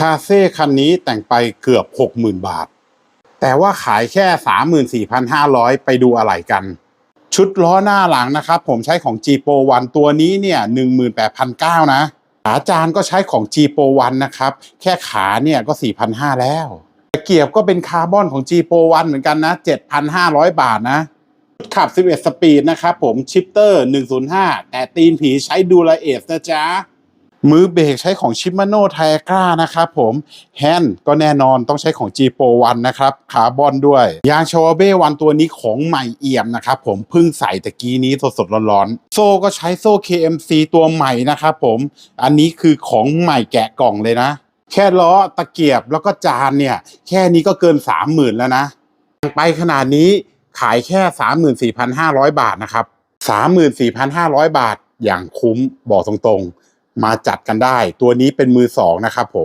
คาเซ่คันนี้แต่งไปเกือบ 60,000 บาท แต่ว่าขายแค่ 34,500 ไปดูอะไรกัน ชุดล้อหน้าหลังนะครับ ผมใช้ของ G Pro 1ตัวนี้เนี่ย 18,900 นะ ขาจานก็ใช้ของ G Pro 1นะครับ แค่ขาเนี่ยก็ 4,500 แล้วตะเกียบก็เป็นคาร์บอนของ G Pro 1เหมือนกันนะ 7,500 บาทนะขับ 11 สปีดนะครับผมชิปเตอร์ 105 แต่ตีนผีใช้ดูลาเอสนะจ๊ะ มือเบรกใช้ของชิม a โนไทกรานะครับผมแฮนด์ก็แน่นอนต้องใช้ของ G Pro 1นะครับคาร์บอนด้วย ยางชาวเบ้วันตัวนี้ของใหม่เอี่ยมนะครับผมเพิ่งใส่ตะกี้นี้สดๆร้อนๆ โซ่ก็ใช้โซ่ KMC ตัวใหม่นะครับผมอันนี้คือของใหม่แกะกล่องเลยนะ แค่ล้อตะเกียบแล้วก็จานเนี่ย แค่นี้ก็เกิน 30,000 แล้วนะไปขนาดนี้ขายแค่ 34,500 บาทนะครับ 34,500 บาทอย่างคุ้มบอกตรงๆ มาจัดกันได้ ตัวนี้เป็นมือสองนะครับผม